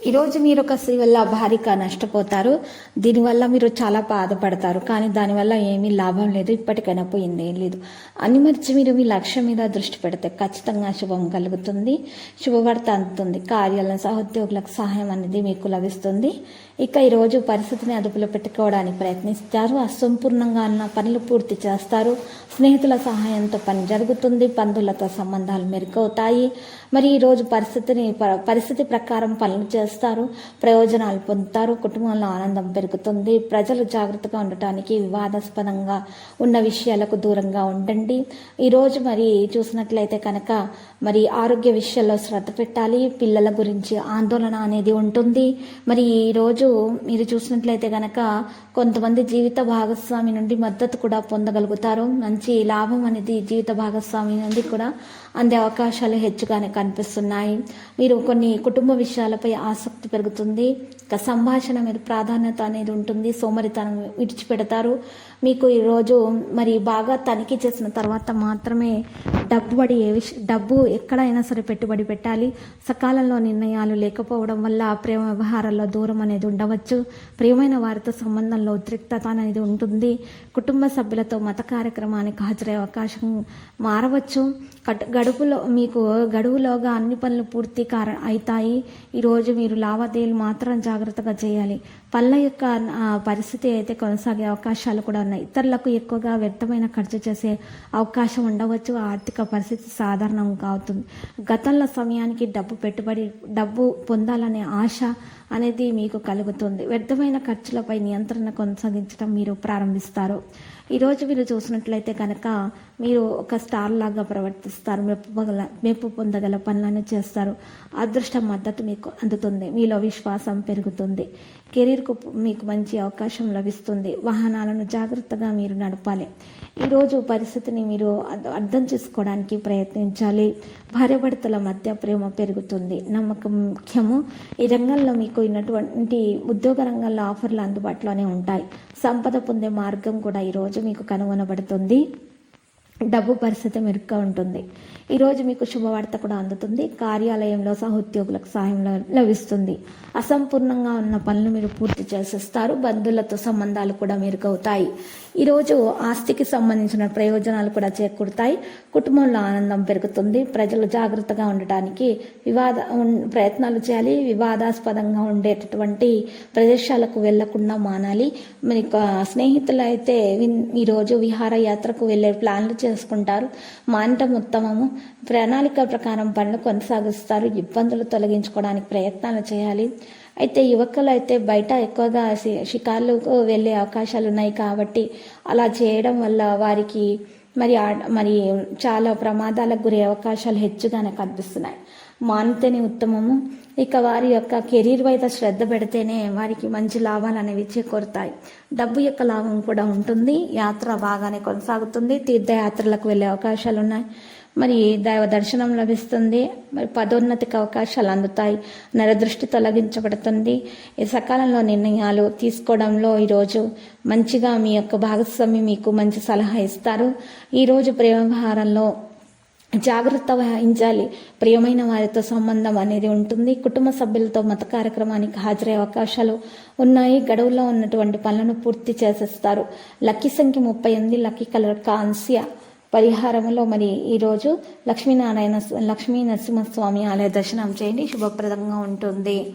ఈరోజు మీరు ఒక స్త్రీ వల్ల భారీగా నష్టపోతారు. దీనివల్ల మీరు చాలా బాధపడతారు. కానీ దానివల్ల ఏమీ లాభం లేదు. ఇప్పటికైనా పోయింది. ఏం లేదు. అని మరిచి మీరు మీ లక్ష్యం మీద దృష్టి పెడితే ఖచ్చితంగా శుభం కలుగుతుంది. శుభవార్త అందుతుంది. కార్యాలయం సహోద్యోగులకు సహాయం అనేది మీకు లభిస్తుంది. ఇక ఈరోజు పరిస్థితిని అదుపులో పెట్టుకోవడానికి ప్రయత్నిస్తారు. అసంపూర్ణంగా ఉన్న పనులు పూర్తి చేస్తారు. స్నేహితుల సహాయంతో పని జరుగుతుంది. బంధువులతో సంబంధాలు మెరుగవుతాయి. మరి ఈరోజు పరిస్థితిని ప- పరిస్థితి ప్రకారం పనులు చేస్తారు. ప్రయోజనాలు పొందుతారు. కుటుంబంలో ఆనందం పెరుగుతుంది. ప్రజలు జాగ్రత్తగా ఉండటానికి వివాదాస్పదంగా ఉన్న విషయాలకు దూరంగా ఉండండి. ఈరోజు మరి చూసినట్లయితే కనుక మరి ఆరోగ్య విషయాల్లో శ్రద్ధ పెట్టాలి. పిల్లల గురించి ఆందోళన అనేది ఉంటుంది. మరి ఈరోజు మీరు చూసినట్లయితే కనుక కొంతమంది జీవిత భాగస్వామి నుండి మద్దతు కూడా పొందగలుగుతారు. మంచి లాభం అనేది జీవిత భాగస్వామి నుండి కూడా అందే అవకాశాలు హెచ్చుగానే కనిపిస్తున్నాయి. మీరు కొన్ని కుటుంబ విషయాలపై ఆసక్తి పెరుగుతుంది. ఇక సంభాషణ మీద ప్రాధాన్యత అనేది ఉంటుంది. సోమరితనం విడిచిపెడతారు. మీకు ఈరోజు మరి బాగా తనిఖీ చేసిన తర్వాత మాత్రమే డబ్బుబడి ఏ విష డబ్బు ఎక్కడైనా సరే పెట్టుబడి పెట్టాలి. సకాలంలో నిర్ణయాలు లేకపోవడం వల్ల ప్రేమ వ్యవహారాల్లో దూరం అనేది ఉండవచ్చు. ప్రియమైన వారితో సంబంధంలో ఉద్రిక్తత అనేది ఉంటుంది. కుటుంబ సభ్యులతో మత కార్యక్రమానికి హాజరయ్యే అవకాశం మారవచ్చు. గడుపులో మీకు గడువులోగా అన్ని పనులు పూర్తి కార అవుతాయి ఈరోజు మీరు లావాదేవీలు మాత్రం జాగ్రత్తగా చేయాలి. పళ్ళ యొక్క పరిస్థితి అయితే కొనసాగే అవకాశాలు కూడా ఉన్నాయి. ఇతరులకు ఎక్కువగా వ్యర్థమైన ఖర్చు చేసే అవకాశం ఉండవచ్చు. ఆర్థిక పరిస్థితి సాధారణంగా అవుతుంది. గతంలో సమయానికి డబ్బు పెట్టుబడి డబ్బు పొందాలనే ఆశ అనేది మీకు జరుగుతుంది. వ్యర్థమైన ఖర్చులపై నియంత్రణ కొనసాగించడం మీరు ప్రారంభిస్తారు. ఈరోజు మీరు చూసినట్లయితే కనుక మీరు ఒక స్టార్ లాగా ప్రవర్తిస్తారు. మెప్పుగల మెప్పు పొందగల పనులను చేస్తారు. అదృష్ట మద్దతు మీకు అందుతుంది. మీలో విశ్వాసం పెరుగుతుంది. కెరీర్కు మీకు మంచి అవకాశం లభిస్తుంది. వాహనాలను జాగ్రత్తగా మీరు నడపాలి. ఈరోజు పరిస్థితిని మీరు అర్థ- అర్థం చేసుకోవడానికి ప్రయత్నించాలి. భార్యాభర్తల మధ్య ప్రేమ పెరుగుతుంది. నమ్మకం ముఖ్యము. ఈ రంగంలో మీకు ఉన్నటువంటి ఉద్యోగ రంగంలో ఆఫర్లు అందుబాటులోనే ఉంటాయి. సంపద పొందే మార్గం కూడా ఈరోజు మీకు కనుగొనబడుతుంది. డబ్బు పరిస్థితి మెరుగ్గా ఉంటుంది. ఈరోజు మీకు శుభవార్త కూడా అందుతుంది. కార్యాలయంలో సహోద్యోగులకు సహాయం ల- లభిస్తుంది. అసంపూర్ణంగా ఉన్న పనులు మీరు పూర్తి చేసేస్తారు. బంధువులతో సంబంధాలు కూడా మెరుగవుతాయి. ఈరోజు ఆస్తికి సంబంధించిన ప్రయోజనాలు కూడా చేకూరుతాయి. కుటుంబంలో ఆనందం పెరుగుతుంది. ప్రజలు జాగ్రత్తగా ఉండటానికి వివాద ప్రయత్నాలు చేయాలి. వివాదాస్పదంగా ఉండేటటువంటి ప్రదేశాలకు వెళ్ళకుండా మానాలి. మీకు స్నేహితులైతే స్నేహితులు అయితే ఈరోజు విహారయాత్రకు వెళ్ళే ప్లాన్లు చేసుకుంటారు. మానటం ఉత్తమము. ప్రణాళిక ప్రకారం పనులు కొనసాగిస్తారు. ఇబ్బందులు తొలగించుకోవడానికి ప్రయత్నాలు చేయాలి. అయితే యువకులు అయితే బయట ఎక్కువగా షికార్లకు వెళ్ళే అవకాశాలు ఉన్నాయి కాబట్టి అలా చేయడం వల్ల వారికి మరి ఆ- మరి చాలా ప్రమాదాలకు గురే అవకాశాలు హెచ్చుగానే కనిపిస్తున్నాయి. మానితేనే ఉత్తమము. ఇక వారి యొక్క కెరీర్ వైద శ్రద్ధ పెడితేనే వారికి మంచి లాభాలు అనేవి చేకూరుతాయి. డబ్బు యొక్క లాభం కూడా ఉంటుంది. యాత్ర బాగానే కొనసాగుతుంది. తీర్థయాత్రలకు వెళ్ళే అవకాశాలు ఉన్నాయి. మరి దైవ దర్శనం లభిస్తుంది. మరి పదోన్నతికి అవకాశాలు అందుతాయి. నరదృష్టి తొలగించబడుతుంది. ఈ సకాలంలో నిర్ణయాలు తీసుకోవడంలో ఈరోజు మంచిగా మీ యొక్క భాగస్వామి మీకు మంచి సలహా ఇస్తారు. ఈరోజు ప్రేమ వ్యవహారంలో జాగ్రత్త వహించాలి. ప్రియమైన వారితో సంబంధం అనేది ఉంటుంది. కుటుంబ సభ్యులతో మత కార్యక్రమానికి హాజరయ్యే అవకాశాలు ఉన్నాయి. గడువులో ఉన్నటువంటి పనులను పూర్తి చేసేస్తారు. లక్కీ సంఖ్య ముప్పై ఎనిమిది లక్కీ కలర్ కాంస్య పరిహారంలో మరి ఈరోజు లక్ష్మీనారాయణ లక్ష్మీ నరసింహస్వామి ఆలయ దర్శనం చేయండి. శుభప్రదంగా ఉంటుంది.